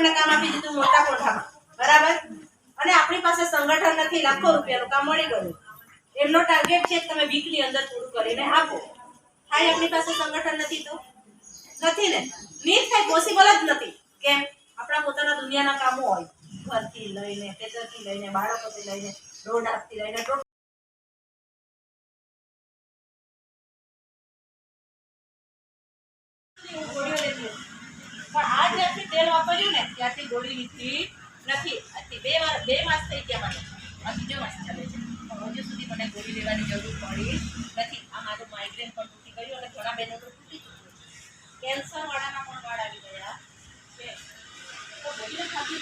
ગવર્મેન્ટે કામ આપી દીધું મોટા કોઠામાં બરાબર? અને આપણી પાસે સંગઠન નથી, લાખો રૂપિયાનું કામ મળી ગયું. એમનો ટાર્ગેટ છે તમે વીકની અંદર પૂરું કરીને આપો. થાય આપણી પાસે સંગઠન નથી તો? નથી ને? મીન થાય પોસિબલ જ નથી કેમ આપણા પોતાના દુનિયાના કામો હોય. ઘરથી લઈને ખેતરથી લઈને, બાળકોથી લઈને રોડ આપથી લઈને જ્યારથી તેલ વાપર્યું ને ત્યારથી ગોળી લીધી નથી. આથી બે વાર, બે માસ થઈ ગયા મને. આ બીજો માસ ચાલે છે. હજુ સુધી મને ગોળી લેવાની જરૂર પડી નથી. આ મારું માઇગ્રેન પણ તૂટી ગયું અને ઘણા તો તૂટી ચૂક્યું કેન્સર વાળાના પણ વાળ આવી ગયા. છે. તો ગોળીઓ ખાધી